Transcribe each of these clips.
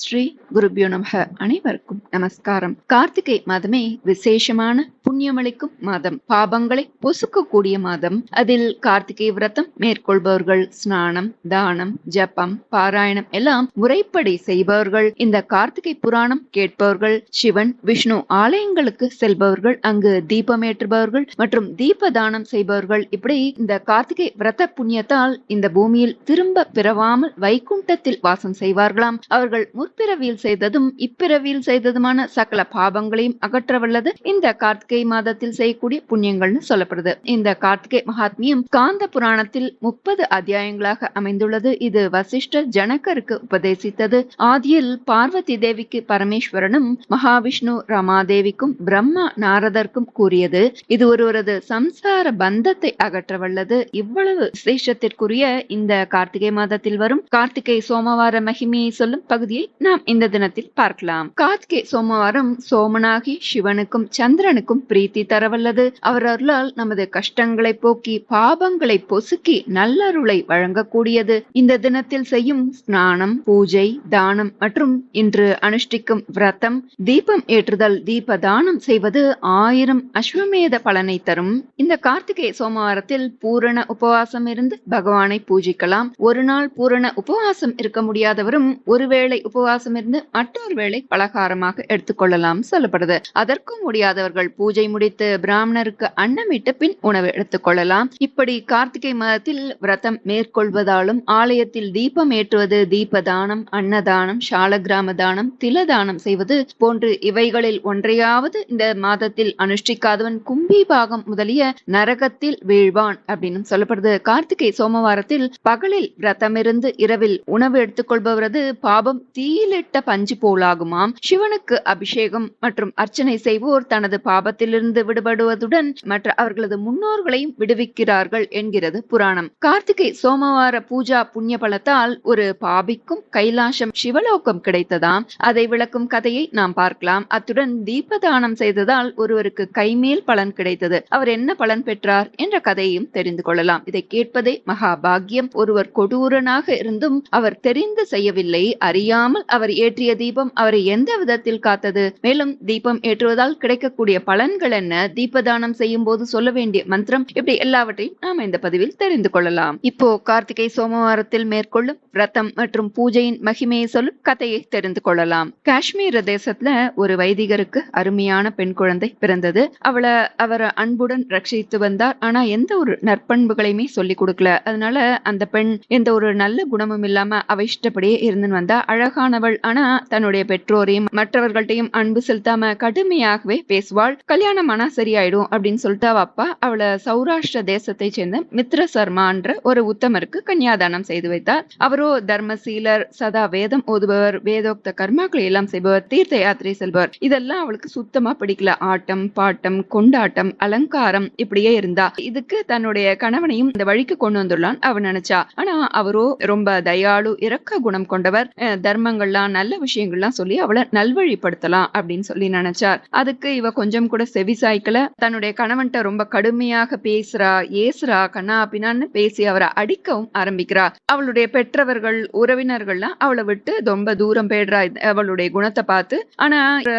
ஸ்ரீ குருபியோ நமக அனைவருக்கும் நமஸ்காரம். கார்த்திகை மாதமே விசேஷமான புண்ணியமளிக்கும் மாதம் பாபங்களை பொசுக்கக்கூடிய மாதம். அதில் கார்த்திகை விரதம் மேற்கொள்பவர்கள் ஸ்நானம் தானம் ஜபம் பாராயணம் எல்லாம் முறைப்படி செய்பவர்கள். இந்த கார்த்திகை புராணம் கேட்பவர்கள் சிவன் விஷ்ணு ஆலயங்களுக்கு செல்பவர்கள் அங்கு தீபமேற்றுபவர்கள் மற்றும் தீப தானம் செய்பவர்கள். இப்படி இந்த கார்த்திகை விரத புண்ணியத்தால் இந்த பூமியில் திரும்ப பிறவாமல் வைகுண்டத்தில் வாசம் செய்வார்களாம். அவர்கள் முற்பிறவியில் செய்ததும் இப்பிறவியில் செய்ததுமான சகல பாபங்களையும் அகற்ற வல்லது இந்த கார்த்திகை மாதத்தில் செய்யக்கூடிய புண்ணியங்கள்னு சொல்லப்படுது. இந்த கார்த்திகை மகாத்மியம் காந்த புராணத்தில் முப்பது அத்தியாயங்களாக அமைந்துள்ளது. இது வசிஷ்டர் ஜனகருக்கு உபதேசித்தது. ஆதியில் பார்வதி தேவிக்கு பரமேஸ்வரனும் மகாவிஷ்ணு ரமாதேவிக்கும் பிரம்மா நாரதர்க்கும் கூறியது. இது ஒருவரது சம்சார பந்தத்தை அகற்ற வல்லது இவ்வளவு விசேஷத்திற்குரிய இந்த கார்த்திகை மாதத்தில் வரும் கார்த்திகை சோமவார மகிமையை சொல்லும் பகுதியை நாம் இந்த தினத்தில் பார்க்கலாம். கார்த்திகை சோமவாரம் சோமனாகி சிவனுக்கும் சந்திரனுக்கும் பிரீத்தி தரவல்லது. அவர் அருளால் நமது கஷ்டங்களை போக்கி பாபங்களை பொசுக்கி நல்லருளை வழங்கக்கூடியது. இந்த தினத்தில் செய்யும் ஸ்நானம் பூஜை தானம் மற்றும் இன்று அனுஷ்டிக்கும் விரதம் தீபம் ஏற்றுதல் தீப தானம் செய்வது ஆயிரம் அஸ்வமேத பலனை தரும். இந்த கார்த்திகை சோமவாரத்தில் பூரண உபவாசம் இருந்து பகவானை பூஜிக்கலாம். ஒரு நாள் பூரண உபவாசம் இருக்க முடியாதவரும் ஒருவேளை உபவாசம் இருந்து மற்றொரு வேளை பலகாரமாக எடுத்துக்கொள்ளலாம் சொல்லப்படுது. அதற்கும் முடியாதவர்கள் பூஜை முடித்து பிராமணருக்கு அன்னமிட்டு பின் உணவு எடுத்துக்கொள்ளலாம் இப்படி கார்த்திகை மாதத்தில் விரதம் மேற்கொள்வதாலும் ஆலயத்தில் தீபம் ஏற்றுவது தீப தானம் அன்னதானம் சாலகிராம தானம் தில தானம் செய்வது போன்று இவைகளில் ஒன்றையாவது இந்த மாதத்தில் அனுஷ்டிக்காதவன் கும்பி பாகம் முதலிய நரகத்தில் வீழ்வான் அப்படின்னு சொல்லப்படுது. கார்த்திகை சோமவாரத்தில் பகலில் விரதமிருந்து இரவில் உணவு எடுத்துக்கொள்பவரது பாபம் தீயிலிட்ட பஞ்சு போலாகுமாம். சிவனுக்கு அபிஷேகம் மற்றும் அர்ச்சனை செய்வோர் தனது பாபத்தில் பாபத்திலிருந்து விடுபடுவதுடன் மற்ற அவர்களது முன்னோர்களையும் விடுவிக்கிறார்கள் என்கிறது புராணம். கார்த்திகை சோமவார பூஜா புண்ணிய பலத்தால் ஒரு பாபிக்கும் கைலாசம் சிவலோகம் கிடைத்ததாம். அதை விளக்கும் கதையை நாம் பார்க்கலாம். அத்துடன் தீபதானம் செய்ததால் ஒருவருக்கு கைமேல் பலன் கிடைத்தது. அவர் என்ன பலன் பெற்றார் என்ற கதையையும் தெரிந்து கொள்ளலாம். இதை கேட்பதே மகாபாகியம். ஒருவர் கொடூரனாக இருந்தும் அவர் தெரிந்து செய்யவில்லை. அறியாமல் அவர் ஏற்றிய தீபம் அவரை எந்த விதத்தில் காத்தது? மேலும் தீபம் ஏற்றுவதால் கிடைக்கக்கூடிய பலன்கள் என்ன? தீபதானம் செய்யும் போது சொல்ல வேண்டிய மந்திரம் இப்படி எல்லாவற்றையும் நாம் இந்த பதிவில் தெரிந்து கொள்ளலாம். இப்போ கார்த்திகை சோமவாரத்தில் மேற்கொள்ளும் ரத்தம் மற்றும் பூஜையின் மகிமையை சொல்லும் கதையை தெரிந்து கொள்ளலாம். காஷ்மீர தேசத்துல ஒரு வைதிகருக்கு அருமையான பெண் குழந்தை பிறந்தது. அவளை அவர் அன்புடன் ரட்சித்து வந்தார். ஆனா எந்த ஒரு நற்பண்புகளையுமே சொல்லி கொடுக்கல. அதனால அந்த பெண் எந்த ஒரு நல்ல குணமும் இல்லாம அவ இஷ்டப்படியே இருந்துன்னு வந்தா அழகானவள். ஆனா தன்னுடைய பெற்றோரையும் மற்றவர்கள்ட்டையும் அன்பு செலுத்தாம கடுமையாகவே பேசுவாள். கல்யாணம் ஆனா சரியாயிடும் அப்படின்னு சொல்லிட்டு அவ அப்பா அவளை சௌராஷ்டிர தேசத்தை சேர்ந்த மித்ர சர்மான்ற ஒரு உத்தமருக்கு கன்னியாதானம் செய்து வைத்தார். அவரோ தர்மசீலர் சதா வேதம் ஓதுபவர் வேதோக்த கர்மாக்களை எல்லாம் செய்பவர் தீர்த்த யாத்திரை செல்பவர். இதெல்லாம் அவளுக்கு சுத்தமா பிடிக்கல. ஆட்டம் பாட்டம் கொண்டாட்டம் அலங்காரம் இப்படியே இருந்தா. இதுக்கு தன்னுடைய கணவனையும் இந்த வழிக்கு கொண்டு வந்துள்ளான் அவ நினைச்சா. ஆனா அவரோ ரொம்ப தயாளு இரக்க குணம் கொண்டவர். தர்மங்கள்லாம் நல்ல விஷயங்கள்லாம் சொல்லி அவளை நல்வழிப்படுத்தலாம் அப்படின்னு சொல்லி நினைச்சார். அதுக்கு இவ கொஞ்சம் கூட செவிசாய்க்கல. தன்னுடைய கணவன்கிட்ட ரொம்ப கடுமையாக பேசுறா ஏசுறா கண்ணா பின்னான்னு பேசி அவரை அடிக்கவும் ஆரம்பிக்கிறா. அவளுடைய பெற்றவர்கள் உறவினர்கள்லாம் அவளை விட்டு ரொம்ப தூரம் போயிடுறா. அவளுடைய குணத்தை பார்த்து. ஆனா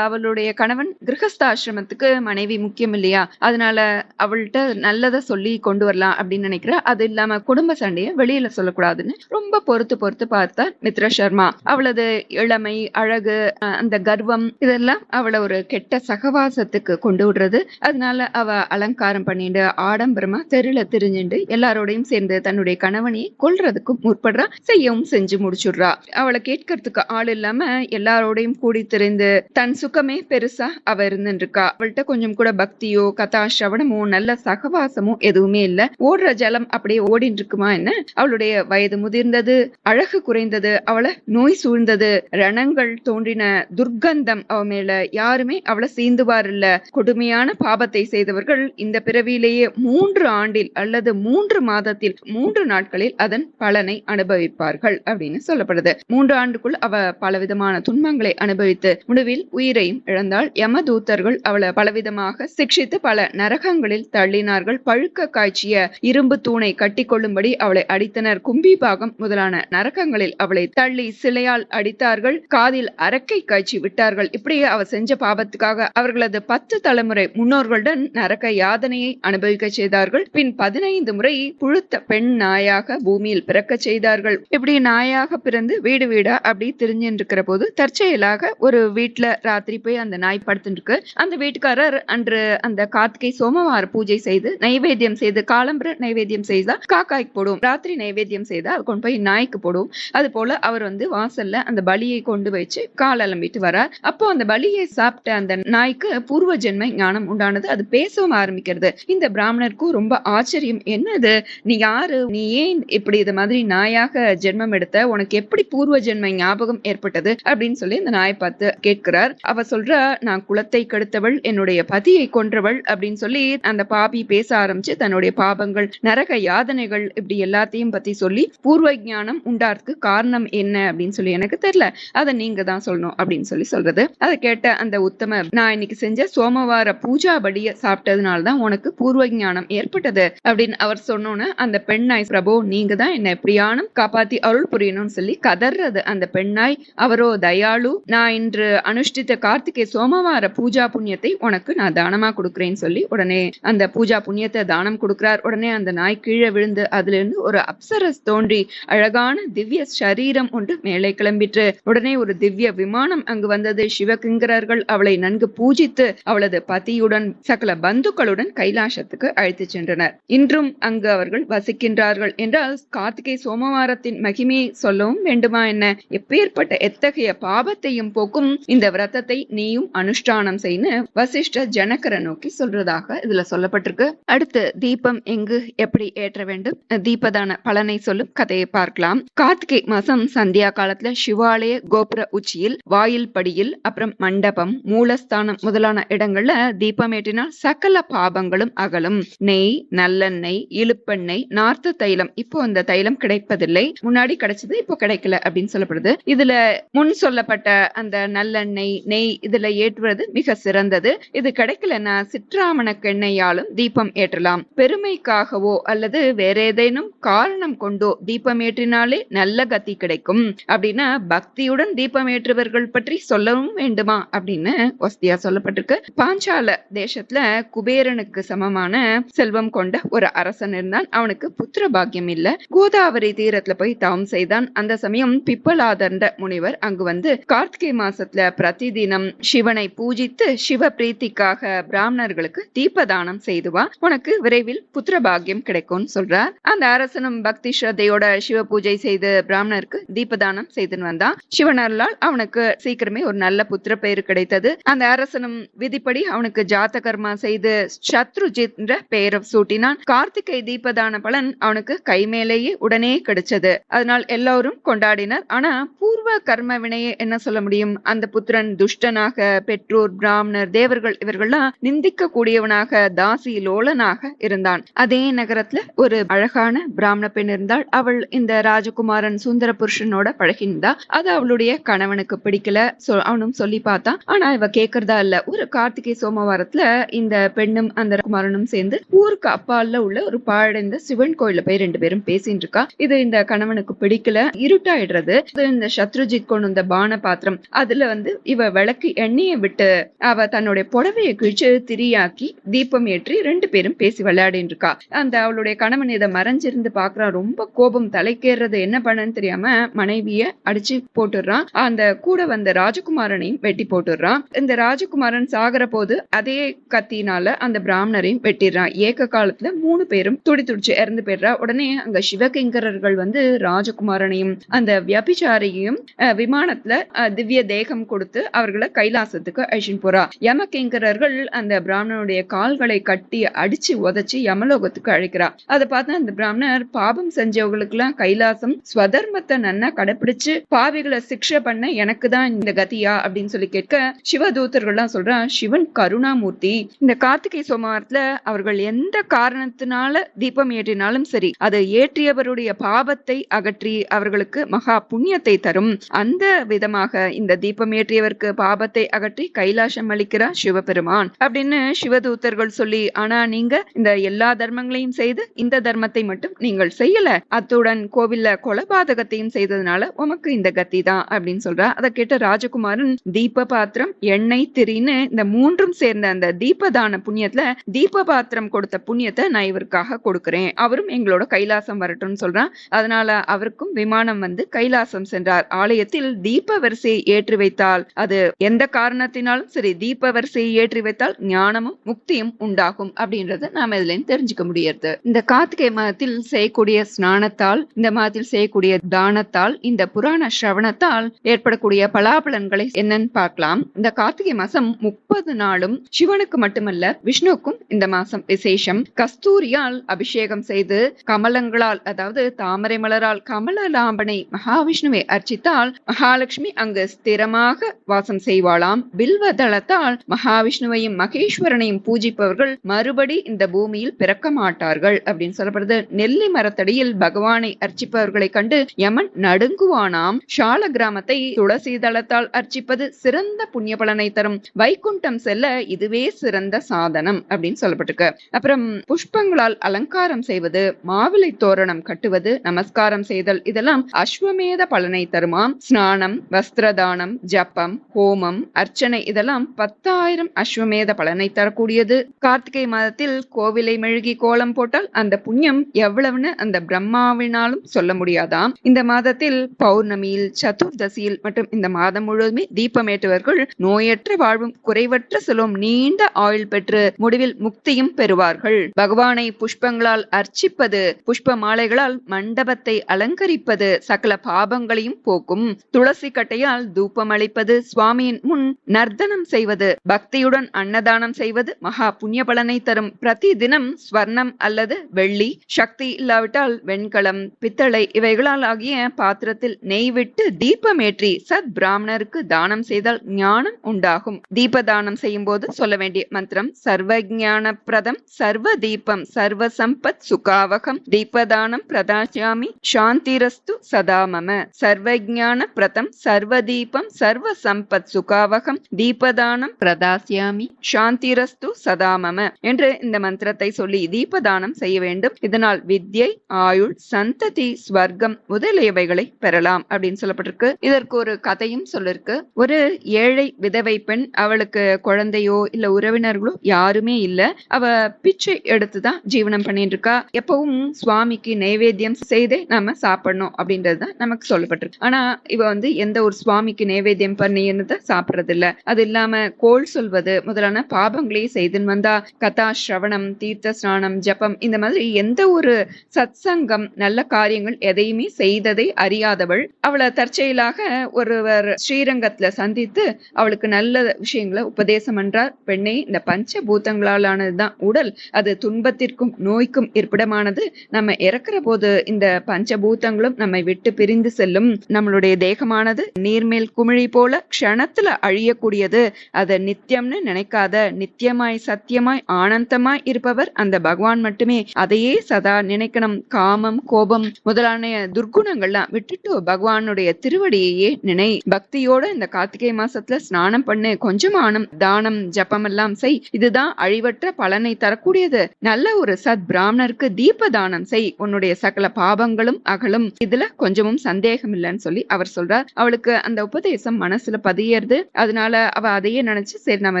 அவளுடைய கணவன் கிரகஸ்தாசிரமத்துக்கு மனைவி முக்கியம் இல்லையா? அதனால அவள்கிட்ட நல்லதை சொல்லி கொண்டு வரலாம் அப்படின்னு நினைக்கிறா. அது இல்லாம குடும்ப சண்டையை வெளியில சொல்லக்கூடாதுன்னு ரொம்ப பொறுத்து பொறுத்து பார்த்தா மித்ரா சர்மா அவளது இளமை அழகு அஹ் அந்த கர்வம் இதெல்லாம் அவளை ஒரு கெட்ட சகவாசத்துக்கு கொண்டு விடுறது. அதனால அவ அலங்காரம் பண்ணிட்டு ஆடம்பரமா தெருல திரிஞ்சுண்டு எல்லாரோடையும் சேர்ந்து தன்னுடைய கணவனையை கொல்றதுக்கும் முற்படுறா செய்யவும் செஞ்சு முடிச்சுடுறா. அவளை கேட்கறதுக்கு ஆள் இல்லாம எல்லாரோடையும் கூடி திரிந்து தன் சுகமே பெருசா அவ இருந்துருக்கா அவள்கிட்ட கொஞ்சம் கூட பக்தியோ கதா சிரவணமோ நல்ல சகவாசமோ எதுவுமே இல்ல. ஓடுற ஜலம் அப்படியே ஓடிட்டு இருக்குமா என்ன? அவளுடைய வயது முதிர்ந்தது அழகு குறைந்தது அவளை நோய் சூழ்ந்தது. ரணங்கள் தோன்றின துர்க்கந்தம் அவ மேல. யாருமே அவளை சீந்துவார் இல்ல. கொடு கடுமையான பாபத்தை செய்தவர்கள் இந்த பிறவியிலேயே மூன்று ஆண்டில் அல்லது மூன்று மாதத்தில் மூன்று நாட்களில் அதன் பலனை அனுபவிப்பார்கள் அப்படின்னு சொல்லப்படுது. மூன்று ஆண்டுக்குள் அவ பலவிதமான துன்பங்களை அனுபவித்து முடிவில் உயிரையும் இழந்தால் யம தூத்தர்கள் அவளை பலவிதமாக சிக்ஷித்து பல நரகங்களில் தள்ளினார்கள். பழுக்க காய்ச்சிய இரும்பு தூணை கட்டிக்கொள்ளும்படி அவளை அடித்தனர். கும்பி பாகம் முதலான நரகங்களில் அவளை தள்ளி சிலையால் அடித்தார்கள். காதில் அரக்கை காய்ச்சி விட்டார்கள். இப்படியே அவ செஞ்ச பாபத்துக்காக அவர்களது பத்து தலை தலைமுறை முன்னோர்களுடன் நரக யாதனையை அனுபவிக்க செய்தார்கள். பின் பதினைந்து முறை புழுத்த பெண் நாயாக பூமியில் பிறக்க செய்தார்கள். இப்படி நாயாக பிறந்து வீடு வீடா அப்படி திரிஞ்சுட்டு இருக்கிற போது தற்செயலாக ஒரு வீட்டுல ராத்திரி போய் அந்த நாய் படுத்துட்டு அந்த வீட்டுக்காரர் அன்று அந்த கார்த்திகை சோமவார பூஜை செய்து நைவேத்தியம் செய்து காலம்பர நைவேத்தியம் செய்தா காக்காய்க்கு போடும். ராத்திரி நைவேத்தியம் செய்தா அது கொண்டு போய் நாய்க்கு போடும். அது போல அவர் வந்து வாசல்ல அந்த பலியை கொண்டு வச்சு கால் அலம்பிட்டு வரார். அப்போ அந்த பலியை சாப்பிட்ட அந்த நாய்க்கு பூர்வ ஜென்ம ஞானம் உண்டானது அது பேசவும் ஆரம்பிக்கிறது. இந்த பிராமணருக்கும் ரொம்ப ஆச்சரியம். என்னது? நீ யாரு? நீ ஏன் இப்படி இது மாதிரி நாயாக ஜென்மம் எடுத்த? உனக்கு எப்படி பூர்வ ஜென்ம ஞாபகம் ஏற்பட்டது? அப்படின்னு சொல்லி இந்த நாயை பார்த்து கேட்கிறார். அவ சொல்ற நான் குலத்தை கெடுத்தவள் என்னுடைய பதியை கொன்றவள் அப்படின்னு சொல்லி அந்த பாபி பேச ஆரம்பிச்சு தன்னுடைய பாபங்கள் நரக யாதனைகள் இப்படி எல்லாத்தையும் பத்தி சொல்லி பூர்வ ஞானம் உண்டாருக்கு காரணம் என்ன? அப்படின்னு சொல்லி எனக்கு தெரியல. அதை நீங்க தான் சொல்லணும் அப்படின்னு சொல்லி சொல்றது. அதை கேட்ட அந்த உத்தம நான் இன்னைக்கு செஞ்ச சோமவார பூஜா படிய சாப்பிட்டதுனால தான் உனக்கு பூர்வ ஞானம் ஏற்பட்டது அப்படின்னு அவர் சொன்னோன்னு அந்த பெண்ணாய் பிரபு நீங்க தான் என்ன எப்படியானும் காப்பாத்தி அருள் புரியணும்னு சொல்லி கதர்றது அந்த பெண்ணாய். அவரோ தயாளு நான் இன்று அனுஷ்டித்த கார்த்திகை சோமவார பூஜா புண்ணியத்தை உனக்கு நான் தானமா கொடுக்குறேன்னு சொல்லி உடனே அந்த பூஜா புண்ணியத்தை தானம் கொடுக்கிறார். உடனே அந்த நாய் கீழே விழுந்து அதுல இருந்து ஒரு அப்சரஸ் தோன்றி அழகான திவ்ய சரீரம் ஒன்று மேலே கிளம்பிற்று. உடனே ஒரு திவ்ய விமானம் அங்கு வந்தது. சிவகிங்கரர்கள் அவளை நன்கு பூஜித்து அவளது பதியுடன் சகல பந்துக்களுடன் கைலாசத்துக்கு அழைத்து சென்றனர். இன்றும் அங்கு அவர்கள் வசிக்கின்றார்கள் என்றால் கார்த்திகை சோமவாரத்தின் மகிமையை சொல்லவும் வேண்டுமா என்ன? எப்பேற்பட்ட எத்தகைய பாபத்தையும் போக்கும் இந்த விரதத்தை நீயும் அனுஷ்டானம் செய்யு வசிஷ்ட ஜனகரை நோக்கி சொல்றதாக இதுல சொல்லப்பட்டிருக்கு. அடுத்து தீபம் எங்கு எப்படி ஏற்ற வேண்டும்? தீபதான பலனை சொல்லும் கதையை பார்க்கலாம். கார்த்திகை மாசம் சந்தியா காலத்துல சிவாலய கோபுர உச்சியில் வாயில் படியில் அப்புறம் மண்டபம் மூலஸ்தானம் முதலான இடங்கள்ல தீபம் ஏற்றினால் சகல பாபங்களும் அகலும். நெய் நல்லெண்ணெய் இழுப்பெண்ணெய் நார்த்து தைலம். இப்போ அந்த தைலம் கிடைப்பதில்லை. முன்னாடி கிடைச்சது இப்போ கிடைக்கல அப்படின்னு சொல்லப்படுது. இதுல முன் சொல்லப்பட்ட அந்த நல்லெண்ணெய் நெய் இதுல ஏற்றுவது மிக சிறந்தது. இது கிடைக்கலன்னா சிற்றாமணக்கு எண்ணெயாலும் தீபம் ஏற்றலாம். பெருமைக்காகவோ அல்லது வேற ஏதேனும் காரணம் கொண்டோ தீபம் ஏற்றினாலே நல்ல கத்தி கிடைக்கும். அப்படின்னா பக்தியுடன் தீபம் ஏற்றுவர்கள் பற்றி சொல்லவும் வேண்டுமா அப்படின்னு வசதியா சொல்லப்பட்டிருக்கு. பாஞ்ச பாஞ்சால தேசத்துல குபேரனுக்கு சமமான செல்வம் கொண்ட ஒரு அரசன் இருந்தான். அவனுக்கு புத்திர பாக்கியம் இல்ல. கோதாவரி தீரத்துல போய் தவம் செய்தான். அந்த சமயம் பிப்பலாதண்ட முனிவர் அங்கு வந்து கார்த்திகை மாசத்துல பிரதி தினம் சிவனை பூஜித்து சிவ பிரீத்திக்காக பிராமணர்களுக்கு தீபதானம் செய்துவா உனக்கு விரைவில் புத்திர பாக்கியம் கிடைக்கும்னு சொல்றார். அந்த அரசனும் பக்தி ஸ்ரத்தையோட சிவ பூஜை செய்து பிராமணருக்கு தீபதானம் செய்துன்னு வந்தான். சிவனர்களால் அவனுக்கு சீக்கிரமே ஒரு நல்ல புத்திர பெயர் கிடைத்தது. அந்த அரசனும் விதிப்படி அவனுக்கு ஜாதகர்மா செய்து சத்ருஜித் என்ற பெயரை சூட்டினான். கார்த்திகை தீபதான பலன் அவனுக்கு கை மேலேயே உடனே கிடைச்சது. அதனால் எல்லோரும் கொண்டாடினர். ஆனா பூர்வ கர்ம வினையை என்ன சொல்ல முடியும்? அந்த புத்திரன் துஷ்டனாக பெற்றோர் பிராமணர் தேவர்கள் இவர்கள்லாம் நிந்திக்க கூடியவனாக தாசி லோலனாக இருந்தான். அதே நகரத்துல ஒரு அழகான பிராமண பெண் இருந்தாள். அவள் இந்த ராஜகுமாரன் சுந்தர புருஷனோட பழகிந்தா அது அவளுடைய கணவனுக்கு பிடிக்கல. அவனும் சொல்லி பார்த்தான். ஆனா இவ கேக்குறதா இல்ல. ஒரு கார்த்திகை சோமவாரத்துல இந்த பெண்ணும் அந்த குமாரனும் சேர்ந்து ஊருக்கு அப்பால உள்ள ஒரு பாழடைந்த சிவன் கோயில போய் ரெண்டு பேரும் பேசிட்டு இருக்கா இது இந்த கணவனுக்கு பிடிக்கல இருட்டாயிடுறது. இந்த சத்ருஜித் கொண்டு வந்த பான பாத்திரம் அதுல வந்து இவ விளக்கு எண்ணெயை விட்டு அவ தன்னுடைய புடவையை கிழிச்சு திரியாக்கி தீபம் ஏற்றி ரெண்டு பேரும் பேசி விளையாடிட்டு இருக்கா அந்த அவளுடைய கணவன் இதை மறைஞ்சிருந்து பாக்குறான். ரொம்ப கோபம் தலைக்கேறது என்ன பண்ணன்னு தெரியாம மனைவிய அடிச்சு போட்டுடுறான். அந்த கூட வந்த ராஜகுமாரனையும் வெட்டி போட்டுடுறான். இந்த ராஜகுமாரன் சாகிற போது அதே கத்தினால அந்த பிராமணரையும் வெட்டிடுறான் ஏக காலத்துல மூணு பேரும் துடி துடிச்சு இறந்து போயிடுறா. உடனே அங்க சிவகிங்கரர்கள் வந்து ராஜகுமாரனையும் அந்த வியபிச்சாரியையும் விமானத்துல திவ்ய தேகம் கொடுத்து அவர்களை கைலாசத்துக்கு அழிச்சின் போறா. யமகிங்கரர்கள் அந்த பிராமணனுடைய கால்களை கட்டி அடிச்சு உதைச்சு யமலோகத்துக்கு அழைக்கிறா. அதை பார்த்து அந்த பிராமணர் பாபம் செஞ்சவங்களுக்கு எல்லாம் கைலாசம் ஸ்வதர்மத்தை நன்னா கடைபிடிச்சு பாவிகளை சிக்ஷை பண்ண எனக்கு தான் இந்த கதியா அப்படின்னு சொல்லி கேட்க சிவதூத்தர்கள்லாம் சொல்றான் சிவன் கருணாமூர்த்தி. இந்த கார்த்திகை சோமவாரத்துல அவர்கள் எந்த காரணத்தினால தீபம் ஏற்றினாலும் சரி அதை ஏற்றியவருடைய பாவத்தை அகற்றி அவர்களுக்கு மகா புண்ணியத்தை தரும். அந்த விதமாக இந்த தீபம் ஏற்றியவருக்கு பாபத்தை அகற்றி கைலாசம் அளிக்கிறார் சிவபெருமான் அப்படின்னு சிவதூத்தர்கள் சொல்லி ஆனா நீங்க இந்த எல்லா தர்மங்களையும் செய்து இந்த தர்மத்தை மட்டும் நீங்கள் செய்யல. அத்துடன் கோவில்ல கொலபாதகத்தையும் செய்ததுனால உமக்கு இந்த கத்தி தான் அப்படின்னு சொல்றா அதை கேட்ட ராஜகுமாரன் தீப பாத்திரம் எண்ணெய் திரின்னு இந்த மூன்றும் சேர்ந்த அந்த தீபதான புண்ணியத்துல தீப பாத்திரம் கொடுத்த புண்ணியத்தை நான் இவருக்காக கொடுக்கிறேன். அவரும் எங்களோட கைலாசம் வரட்டும்னு சொல்றான். அதனால அவருக்கும் விமானம் வந்து கைலாசம் சென்றார். ஆலயத்தில் தீப வரிசையை ஏற்றி வைத்தால் அது எந்த காரணத்தினாலும் சரி தீப வரிசையை ஏற்றி வைத்தால் ஞானமும் முக்தியும் உண்டாகும் அப்படின்றத நாம இதுல இருந்து தெரிஞ்சுக்க முடியாது இந்த கார்த்திகை மாதத்தில் செய்யக்கூடிய ஸ்நானத்தால் இந்த மாதத்தில் செய்யக்கூடிய தானத்தால் இந்த புராண சிரவணத்தால் ஏற்படக்கூடிய பலாபலன்களை என்னன்னு பார்க்கலாம். இந்த கார்த்திகை மாசம் முப்பது நாள் நாளும் சிவனுக்கு மட்டுமல்ல விஷ்ணுக்கும் இந்த மாசம் விசேஷம். கஸ்தூரியால் அபிஷேகம் செய்து கமலங்களால் அதாவது தாமரை மலரால் கமல லாம்பனை மகாவிஷ்ணுவை அர்ச்சித்தால் மகாலட்சுமி அங்கு ஸ்திரமாக வாசம் செய்வாளாம். பில்வ தளத்தால் மகாவிஷ்ணுவையும் மகேஸ்வரனையும் பூஜிப்பவர்கள் மறுபடி இந்த பூமியில் பிறக்க மாட்டார்கள் அப்படின்னு சொல்லப்படுது. நெல்லி மரத்தடியில் பகவானை அர்ச்சிப்பவர்களை கண்டு யமன் நடுங்குவானாம். ஷால கிராமத்தை துளசி தளத்தால் அர்ச்சிப்பது சிறந்த புண்ணிய பலனை தரும். வைகுண்டம் செல்ல இதுவே சிறந்த சாதனம் அப்படின்னு சொல்லப்பட்டிருக்கு. அப்புறம் புஷ்பங்களால் அலங்காரம் செய்வது மாவிலை தோரணம் கட்டுவது நமஸ்காரம் செய்தல் இதெல்லாம் அஸ்வமேத பலனை தருமாம் ஸ்நானம் வஸ்திரதானம் ஜப்பம் ஹோமம் அர்ச்சனை இதெல்லாம் பத்தாயிரம் அஸ்வமேத பலனை தரக்கூடியது. கார்த்திகை மாதத்தில் கோவிலை மெழுகி கோலம் போட்டால் அந்த புண்ணியம் எவ்வளவுன்னு அந்த பிரம்மாவினாலும் சொல்ல முடியாதாம் இந்த மாதத்தில் பௌர்ணமியில் சதுர்தசியில் மற்றும் இந்த மாதம் முழுவதுமே தீபமேற்றுவர்கள் நோயற்ற வாழ்வும் குறைவற்ற செல்வம் நீண்ட ஆயுள் பெற்று முடிவில் முக்தியும் பெறுவார்கள். பகவானை புஷ்பங்களால் அர்ச்சிப்பது புஷ்ப மாலைகளால் மண்டபத்தை அலங்கரிப்பது சகல பாபங்களையும் போக்கும். துளசி கட்டையால் தூபம் அளிப்பது சுவாமியின் முன் நர்த்தனம் செய்வது பக்தியுடன் அன்னதானம் செய்வது மகா புண்ணிய பலனை தரும். பிரதி தினம் ஸ்வர்ணம் அல்லது வெள்ளி சக்தி இல்லாவிட்டால் வெண்கலம் பித்தளை இவைகளால் ஆகிய பாத்திரத்தில் நெய் விட்டு தீபமேற்றி சத் பிராமணருக்கு தானம் செய்தால் ஞானம் உண்டாகும். தீப தானம் செய்யும் போது சொல்ல வேண்டிய மந்திரம் சர்வஜான பிரதம் சர்வ தீபம் சர்வ சம்பத் சுகாவகம் தீபதானம் பிரதாசாமி சாந்திரஸ்து சதாமம சர்வஜான பிரதம் சர்வ தீபம் சர்வ சம்பத் சுகாவகம் தீபதானம் பிரதாசியாமி சாந்திரஸ்து சதாமம என்று இந்த மந்திரத்தை சொல்லி தீபதானம் செய்ய வேண்டும். இதனால் வித்யை ஆயுள் சந்ததி ஸ்வர்க்கம் முதலியவைகளை பெறலாம் அப்படின்னு சொல்லப்பட்டிருக்கு. இதற்கு ஒரு கதையும் சொல்லிருக்கு. ஒரு ஏழை விதவை பெண் அவளுக்கு குழந்தை குழந்தையோ இல்ல உறவினர்களோ யாருமே இல்ல. அவ பிச்சை எடுத்துதான் ஜீவனம் பண்ணிட்டு இருக்கா எப்பவும் சுவாமிக்கு நைவேத்தியம் செய்தே நாம சாப்பிடணும் அப்படின்றதுதான் நமக்கு சொல்லப்பட்டிருக்கு. ஆனா இவ வந்து எந்த ஒரு சுவாமிக்கு நைவேத்தியம் பண்ணின்னு சாப்பிடுறது இல்ல அது இல்லாம கோல் சொல்வது முதலான பாபங்களையும் செய்துன்னு வந்தா கதா ஸ்ரவணம் தீர்த்த ஸ்நானம் ஜபம் இந்த மாதிரி எந்த ஒரு சத்சங்கம் நல்ல காரியங்கள் எதையுமே செய்ததை அறியாதவள். அவளை தற்செயலாக ஒருவர் ஸ்ரீரங்கத்துல சந்தித்து அவளுக்கு நல்ல விஷயங்களை உபதேசம் என்றார் பெண்ணே இந்த பஞ்ச பூதங்களாலானதுதான் உடல். அது துன்பத்திற்கும் நோய்க்கும் இருப்பிடமானது. நம்ம இறக்குற போது இந்த பஞ்சபூதங்களும் நம்மை விட்டு பிரிந்து செல்லும் நம்மளுடைய தேகமானது. நீர்மேல் குமிழி போல க்ஷணத்துல அழியக்கூடியது. அதை நித்தியம்னு நினைக்காத நித்தியமாய் சத்தியமாய் ஆனந்தமாய் இருப்பவர் அந்த பகவான் மட்டுமே. அதையே சதா நினைக்கணும். காமம் கோபம் முதலான துர்க்குணங்கள்லாம் விட்டுட்டு பகவானுடைய திருவடியையே நினை. பக்தியோட இந்த கார்த்திகை மாசத்துல ஸ்நானம் பண்ணு. கொஞ்சமானம் தானம் ஜபம் எல்லாம் செய். இதுதான் அழிவற்ற பலனை தரக்கூடியது. நல்ல ஒரு சத் பிராமணருக்கு தீப தானம் செய். உன்னுடைய சகல பாபங்களும் அகலும். இதுல கொஞ்சமும் சந்தேகம் இல்லைன்னு சொல்லி அவர் சொல்றார். அவளுக்கு அந்த உபதேசம் மனசுல பதியறது. அதனால அவ அதையே நினைச்சு சரி நம்ம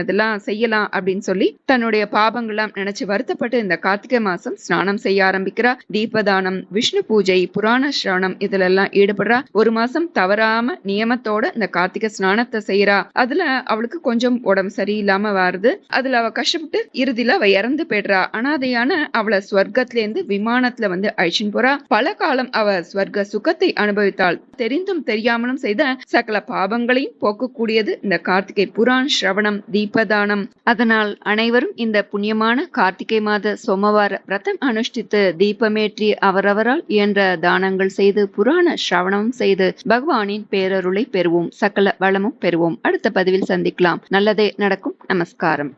இதெல்லாம் செய்யலாம் அப்படின்னு சொல்லி தன்னுடைய பாபங்கள்லாம் நினைச்சு வருத்தப்பட்டு இந்த கார்த்திகை மாசம் ஸ்நானம் செய்ய ஆரம்பிக்கிறா. தீபதானம் விஷ்ணு பூஜை புராண சிரவணம் இதுல எல்லாம் ஈடுபடுறா. ஒரு மாசம் தவறாம நியமத்தோட இந்த கார்த்திகை ஸ்நானத்தை செய்யறா அதுல அவளுக்கு கொஞ்சம் உடம்பு சரி இல்லாம வருது. அதுல அவ கஷ்டப்பட்டு இறுதியில அவ இறந்து போயிடுறா. அனாதையான அவளை ஸ்வர்க்கத்துல இருந்து விமானத்துல வந்து அழிச்சுன்னு போறா. பல காலம் அவ ஸ்வர்க்க சுகத்தை அனுபவித்தாள். தெரிந்தும் தெரியாமலும் செய்த சகல பாவங்களையும் போக்கக்கூடியது இந்த கார்த்திகை புராண் ஸ்ரவணம் தீபதானம். அதனால் அனைவரும் இந்த புண்ணியமான கார்த்திகை மாத சோமவார விரதம் அனுஷ்டித்து தீபமேற்றி அவரவரால் இயன்ற தானங்கள் செய்து புராண ஸ்ரவணம் செய்து பகவானின் பேரருளை பெறுவோம். சகல வளமும் பெறுவோம். அடுத்த பதிவில் சந்திக்கலாம். நல்லதே நடக்கும். நமஸ்காரம்